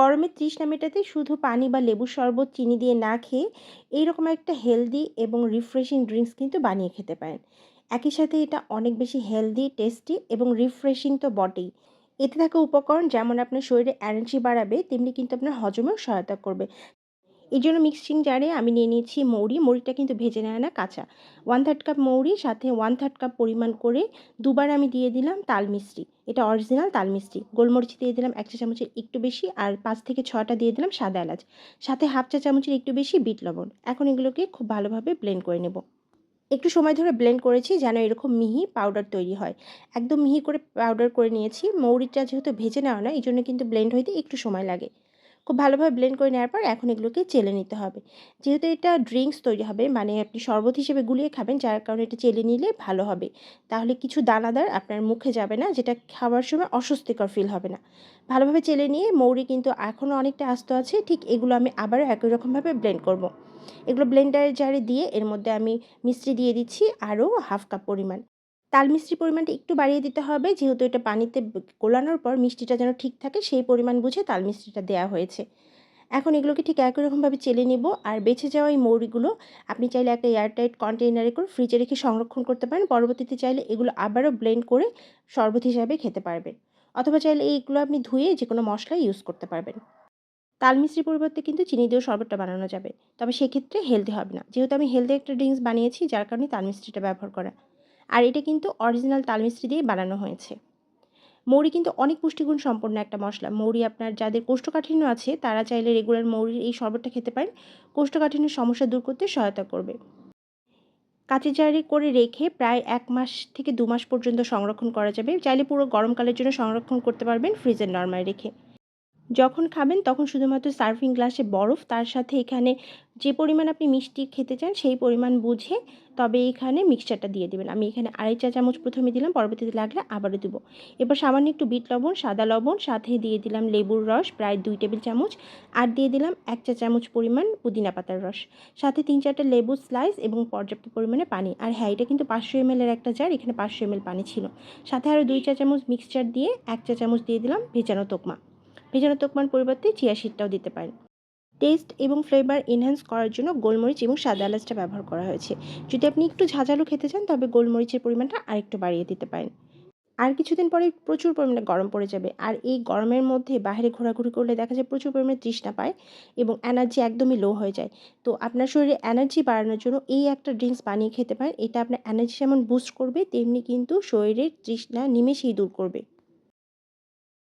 গরমের তৃষ্ণা মেটাতে শুধু পানি বা লেবু শরবত, চিনি দিয়ে না খেয়ে এইরকম একটা হেলদি এবং রিফ্রেশিং ড্রিঙ্কস কিন্তু বানিয়ে খেতে পারেন। একই সাথে এটা অনেক বেশি হেলদি টেস্টি এবং রিফ্রেশিং তো বটেই। এতে থাকা উপকরণ যেমন আপনার শরীরে এনার্জি বাড়াবে, তেমনি কিন্তু আপনার হজমেও সহায়তা করবে। এই জন্য মিক্সিং জারে আমি নিয়ে নিয়েছি মৌরি। মৌরিটা কিন্তু ভেজে নেয় না, কাঁচা। ওয়ান থার্ড কাপ মৌরি, সাথে ওয়ান থার্ড কাপ পরিমাণ করে দুবার আমি দিয়ে দিলাম তাল মিষ্টি। এটা অরিজিনাল তাল মিষ্টি। গোলমরিচ দিয়ে দিলাম এক চা চামচের একটু বেশি আর পাঁচ থেকে ছটা দিয়ে দিলাম সাদা এলাচ। সাথে হাফ চা চামচের একটু বেশি বিট লবণ। এখন এগুলোকে খুব ভালোভাবে ব্লেন্ড করে নেব। একটু সময় ধরে ব্লেন্ড করেছি যেন এরকম মিহি পাউডার তৈরি হয়। একদম মিহি করে পাউডার করে নিয়েছি। মৌরিটা যেহেতু ভেজে নেওয়া না এই জন্য কিন্তু ব্লেন্ড হইতে একটু সময় লাগে। খুব ভালোভাবে ব্লেন্ড করে নেওয়ার পর এখন এগুলোকে চেলে নিতে হবে। যেহেতু এটা ড্রিঙ্কস তৈরি হবে মানে আপনি শরবত হিসেবে গুলিয়ে খাবেন, যার কারণে এটা চেলে নিলে ভালো হবে। তাহলে কিছু দানাদার আপনার মুখে যাবে না, যেটা খাওয়ার সময় অস্বস্তিকর ফিল হবে না। ভালোভাবে চেলে নিয়ে মৌরি কিন্তু এখনও অনেকটা আস্ত আছে, ঠিক এগুলো আমি আবারও একই রকমভাবে ব্লেন্ড করব। এগুলো ব্লেন্ডারের জারে দিয়ে এর মধ্যে আমি মিষ্টি দিয়ে দিচ্ছি আরও হাফ কাপ পরিমাণ। তাল মিষ্টির পরিমাণটা একটু বাড়িয়ে দিতে হবে। যেহেতু এটা পানিতে গোলানোর পর মিষ্টিটা যেন ঠিক থাকে, সেই পরিমাণ বুঝে তাল মিষ্টিটা দেওয়া হয়েছে। এখন এগুলোকে ঠিক একই রকমভাবে চেলে নেব আর বেঁচে যাওয়া এই মৌরিগুলো আপনি চাইলে একটা এয়ারটাইট কন্টেইনারে করে ফ্রিজে রেখে সংরক্ষণ করতে পারেন। পরবর্তীতে চাইলে এগুলো আবারও ব্লেন্ড করে শরবত হিসাবে খেতে পারবেন। অথবা চাইলে এইগুলো আপনি ধুয়ে যে কোনো মশলা ইউজ করতে পারবেন। তাল মিশ্রির পরিবর্তে কিন্তু চিনি দিয়েও শরবতটা বানানো যাবে। তবে সেক্ষেত্রে হেলদি হবে না। যেহেতু আমি হেলদি একটা ড্রিঙ্কস বানিয়েছি, যার কারণে তাল মিশ্রিটা ব্যবহার করা। আর এটা কিন্তু অরিজিনাল তাল মিষ্টি দিয়ে বানানো হয়েছে। মৌরি কিন্তু অনেক পুষ্টিগুণ সম্পন্ন একটা মশলা। মৌরি আপনার যাদের কোষ্ঠকাঠিন্য আছে, তারা চাইলে রেগুলার মৌরির এই শরবতটা খেতে পারেন। কোষ্ঠকাঠিন্যের সমস্যা দূর করতে সহায়তা করবে। কাঁচি জারি করে রেখে প্রায় এক মাস থেকে দু মাস পর্যন্ত সংরক্ষণ করা যাবে। চাইলে পুরো গরমকালের জন্য সংরক্ষণ করতে পারবেন ফ্রিজের নর্মায় রেখে। যখন খাবেন তখন শুধুমাত্র সার্ভিং গ্লাসে বরফ, তার সাথে এখানে যে পরিমাণ আপনি মিষ্টি খেতে চান সেই পরিমাণ বুঝে তবে এখানে মিক্সচারটা দিয়ে দেবেন। আমি এখানে আড়াই চা চামচ প্রথমে দিলাম, পরবর্তীতে লাগলে আবারও দেবো। এবার সামান্য একটু বিট লবণ, সাদা লবণ, সাথে দিয়ে দিলাম লেবুর রস, প্রায় দুই টেবিল চামচ। আর দিয়ে দিলাম এক চা চামচ পরিমাণ পুদিনা পাতার রস। সাথে তিন চারটা লেবু স্লাইস এবং পর্যাপ্ত পরিমাণে পানি। আর হ্যাঁ এটা কিন্তু পাঁচশো এমএলের একটা জার এখানে পাঁচশো এমএল পানি ছিল। সাথে আরও দুই চা চামচ মিক্সচার দিয়ে এক চা চামচ দিয়ে দিলাম ভেজানো তোকমা। ভেজানো পরিবর্তে চিয়া সিডটাও দিতে পারেন। টেস্ট এবং ফ্লেভার এনহ্যান্স করার জন্য গোলমরিচ এবং সাদা এলাচটা ব্যবহার করা হয়েছে। যদি আপনি একটু ঝাঁঝালো খেতে চান, তবে গোলমরিচের পরিমাণটা আরেকটু বাড়িয়ে দিতে পারেন। আর কিছুদিন পরে প্রচুর পরিমাণে গরম পড়ে যাবে। আর এই গরমের মধ্যে বাইরে ঘোরাঘুরি করলে দেখা যায় প্রচুর পরিমাণে তৃষ্ণা পায় এবং এনার্জি একদমই লো হয়ে যায়। তো আপনার শরীরে এনার্জি বাড়ানোর জন্য এই একটা ড্রিঙ্কস বানিয়ে খেতে পারেন। এটা আপনার এনার্জি যেমন বুস্ট করবে, তেমনি কিন্তু শরীরের তৃষ্ণা নিমেষেই দূর করবে।